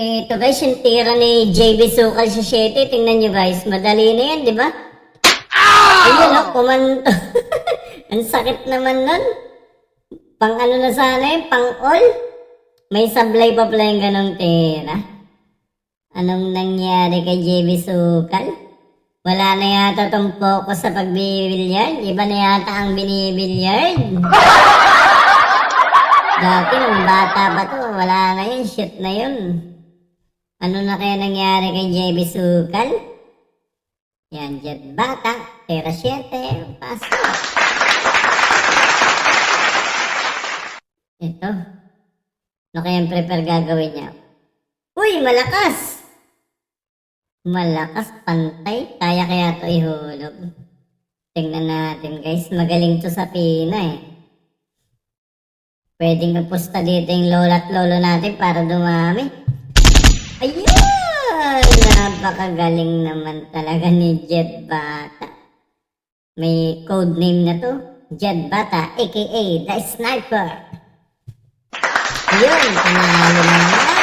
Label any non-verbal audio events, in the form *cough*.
Ito guys, yung tira ni JB Sukal sa 7. Tingnan nyo guys, madali na yan, di ba? Ayun o, kumanto. *laughs* Ang sakit naman nun. Pang ano na sana yun, pang all. May sablay pa pala yung ganong tira. Anong nangyari kay JB Sukal? Wala na yata tong focus sa pagbibilyard. Iba na yata ang binibilyard. *laughs* Dati nung bata pa to, wala na yun, shit na yun. Ano na kaya nangyari kay JB Sukal? Yan, jet bata, tera 7, pasok. Ito. Ano kayang prepare gagawin niya? Uy, malakas! Malakas, pantay. Kaya kaya to ihulog. Tingnan natin guys, magaling to sa pina eh. Pwedeng kapusta dito yung lola at lolo natin para dumami. Ayun! Napakagaling naman talaga ni Jet Bata. May code name na to. Jet Bata, aka The Sniper. Ayun, panalo naman.